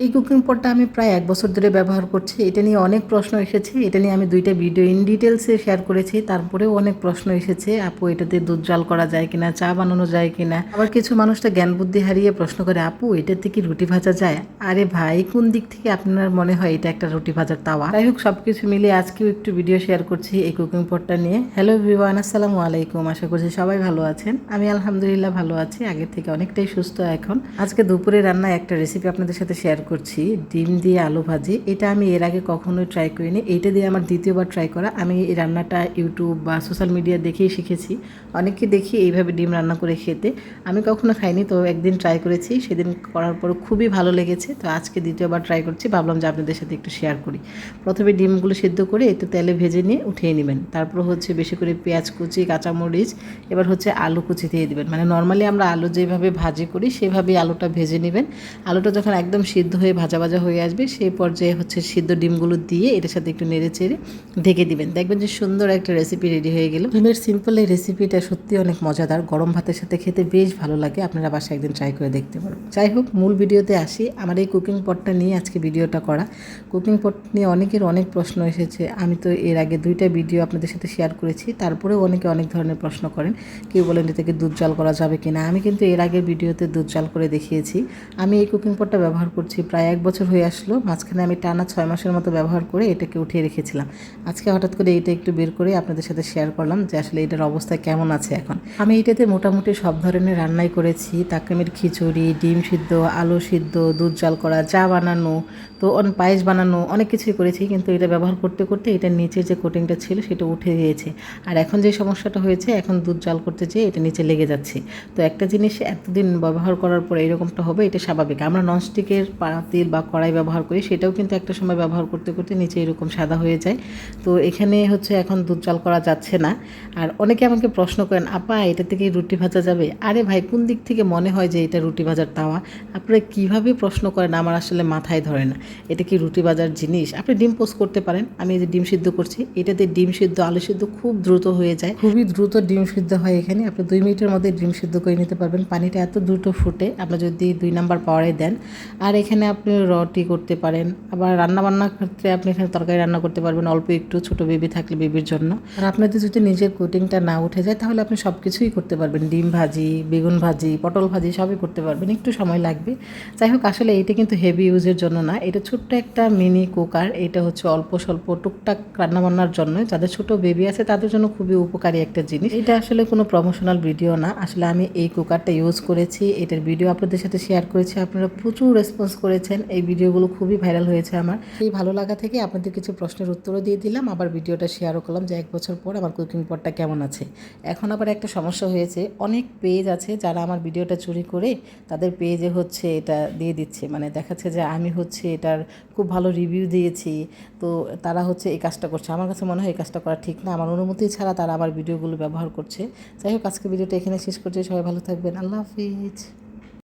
এই কুকিং পটটা আমি প্রায় এক বছর ধরে ব্যবহার করছি। এটা নিয়ে অনেক প্রশ্ন এসেছে। এটা নিয়ে আমি দুইটা ভিডিও ইন ডিটেলসে শেয়ার করেছি। তারপরেও অনেক প্রশ্ন এসেছে, আপু, এটাতে দুধ জাল করা যায় কিনা? চা বানানো যায় কিনা? আবার কিছু মানুষটা জ্ঞান বুদ্ধি হারিয়ে প্রশ্ন করে, আপু, এটাতে কি রুটি ভাজা যায়? আরে ভাই, কোন দিক থেকে আপনার মনে হয় এটা একটা রুটি ভাজার তাওয়া? যাই হোক সব কিছু মিলিয়ে আজকেও একটু ভিডিও শেয়ার করছি এই কুকিং পটটা নিয়ে। হ্যালো ভিওয়ান আসসালামু আলাইকুম। আশা করছি সবাই ভালো আছেন। আমি আলহামদুলিল্লাহ ভালো আছি। আগের থেকে অনেকটাই সুস্থ এখন। আজকে দুপুরে রান্না একটা রেসিপি আপনাদের সাথে শেয়ার করছি, ডিম দিয়ে আলু ভাজি, এটা আমি এর আগে কখনোই ট্রাই করিনি। এইটা দিয়ে আমার দ্বিতীয়বার ট্রাই করা। আমি এই রান্নাটা ইউটিউব বা সোশ্যাল মিডিয়া দেখেই শিখেছি। অনেককে দেখি এইভাবে ডিম রান্না করে খেতে। আমি কখনো খাইনি, তো একদিন ট্রাই করেছি। সেদিন করার পর খুবই ভালো লেগেছে। তো আজকে দ্বিতীয়বার ট্রাই করছি। ভাবলাম যে আপনাদের সাথে একটু শেয়ার করি। প্রথমে ডিমগুলো সেদ্ধ করে একটু তেলে ভেজে নিয়ে উঠিয়ে নেবেন। তারপর হচ্ছে বেশি করে পেঁয়াজ কুচি, কাঁচামরিচ, এবার হচ্ছে আলু কুচি দিয়ে দেবেন। মানে নর্মালি আমরা আলু যেভাবে ভাজি করি, সেভাবেই আলুটা ভেজে নেবেন। আলুটা যখন একদম সিদ্ধ হয়ে ভাজা ভাজা হয়ে আসবে, সেই পর্যায়ে হচ্ছে সিদ্ধ ডিমগুলো দিয়ে এটার সাথে একটু নেড়ে চেড়ে ঢেকে দিবেন। দেখবেন যে সুন্দর একটা রেসিপি রেডি হয়ে গেল। ডিমের সিম্পল এই রেসিপিটা সত্যি অনেক মজাদার। গরম ভাতের সাথে খেতে বেশ ভালো লাগে। আপনারা বাসায় একদিন ট্রাই করে দেখতে পারেন যাই হোক, মূল ভিডিওতে আসি। আমার এই কুকিং পটটা নিয়ে আজকে ভিডিওটা করা। কুকিং পট নিয়ে অনেকের অনেক প্রশ্ন এসেছে। আমি তো এর আগে দুইটা ভিডিও আপনাদের সাথে শেয়ার করেছি। তারপরেও অনেকে অনেক ধরনের প্রশ্ন করেন। কেউ বলেন এটা থেকে দুধ জাল করা যাবে কিনা। আমি কিন্তু এর আগের ভিডিওতে দুধ জাল করে দেখিয়েছি। আমি এই কুকিং পটটা ব্যবহার করছি প্রায় এক বছর হয়ে আসলো, মাঝখানে আমি টানা ছয় মাসের মতো ব্যবহার করে এটাকে উঠিয়ে রেখেছিলাম। আজকে হঠাৎ করে এটা একটু বের করে আপনাদের সাথে শেয়ার করলাম যে আসলে এটার অবস্থা কেমন আছে এখন। আমি এটাতে মোটামুটি সব ধরনের রান্নাই করেছি তাকামের খিচুড়ি, ডিম সিদ্ধ, আলু সিদ্ধ, দুধ জাল করা, চা বানানো, তো অন পায়েস বানানো, অনেক কিছুই করেছি, কিন্তু এটা ব্যবহার করতে করতে এটার নিচে যে কোটিংটা ছিল সেটা উঠে গিয়েছে। আর এখন যে সমস্যাটা হয়েছে, এখন দুধ জাল করতে যেয়ে এটা নিচে লেগে যাচ্ছে। তো একটা জিনিস এতদিন ব্যবহার করার পর এরকমটা হবে, এটা স্বাভাবিক। আমরা ননস্টিকের পাতিল বা কড়াই ব্যবহার করি, সেটাও কিন্তু একটা সময় ব্যবহার করতে করতে নিচে এরকম সাদা হয়ে যায়। তো এখানে হচ্ছে এখন দুধ জাল করা যাচ্ছে না। আর অনেকে আমাকে প্রশ্ন করেন, আপা, এটা থেকে রুটি ভাজা যাবে? আরে ভাই, কোন দিক থেকে মনে হয় যে এটা রুটি ভাজার তাওয়া? আপনারা কীভাবে প্রশ্ন করেন? আমার আসলে মাথায় ধরে না। এটা কি রুটি ভাজার জিনিস? আপনি ডিম পোস্ট করতে পারেন। আমি এই যে ডিম সিদ্ধ করছি, এটাতে ডিম সিদ্ধ, আলু সিদ্ধ খুব দ্রুত হয়ে যায়। খুবই দ্রুত ডিম সিদ্ধ হয় এখানে। আপনি দুই মিনিটের মধ্যে ডিম সিদ্ধ করে নিতে পারবেন। পানিটা এত দ্রুত ফুটে, আপনি যদি দুই নাম্বার পাওয়ারে দেন। আর এখানে আপনি রটি করতে পারেন, আবার রান্না বান্নার ক্ষেত্রে আপনি এখানে তরকারি রান্না করতে পারবেন অল্প একটু ছোট বেবি থাকলে বেবির জন্য। আর আপনাদের যদি নিজের কোটিংটা না উঠে যায়, তাহলে আপনি সব কিছুই করতে পারবেন। ডিম ভাজি, বেগুন ভাজি, পটল ভাজি, সবই করতে পারবেন। একটু সময় লাগবে। যাই হোক, আসলে এটা কিন্তু হেভি ইউজের জন্য না। এটা ছোট্ট একটা মিনি কুকার এটা হচ্ছে অল্প স্বল্প টুকটাক রান্নাবান্নার জন্য। যাদের ছোট বেবি আছে, তাদের জন্য খুবই উপকারী একটা জিনিস। এটা আসলে কোনো প্রমোশনাল ভিডিও না। আসলে আমি এই কুকারটা ইউজ করেছি। এটার ভিডিও আপনাদের সাথে শেয়ার করেছি। আপনারা প্রচুর রেসপন্স করেছেন। এই ভিডিওগুলো খুবই ভাইরাল হয়েছে আমার। এই ভালো লাগা থেকে আপনাদের কিছু প্রশ্নের উত্তরও দিয়ে দিলাম। আবার ভিডিওটা শেয়ারও করলাম যে এক বছর পর আমার কুকিং পটটা কেমন আছে। এখন আবার একটা সমস্যা হয়েছে। অনেক পেজ আছে যারা আমার ভিডিওটা চুরি করে তাদের পেজে হচ্ছে এটা দিয়ে দিচ্ছে। মানে দেখাচ্ছে যে আমি হচ্ছে এটার খুব ভালো রিভিউ দিয়েছি। তো তারা হচ্ছে এই কাজটা করছে। আমার কাছে মনে হয় এই কাজটা করা ঠিক না। আমার অনুমতি ছাড়া তারা আমার ভিডিওগুলো ব্যবহার করছে। যাই হোক আজকে ভিডিওটা এখানে শেষ করছে। সবাই ভালো থাকবেন। আল্লাহ হাফিজ।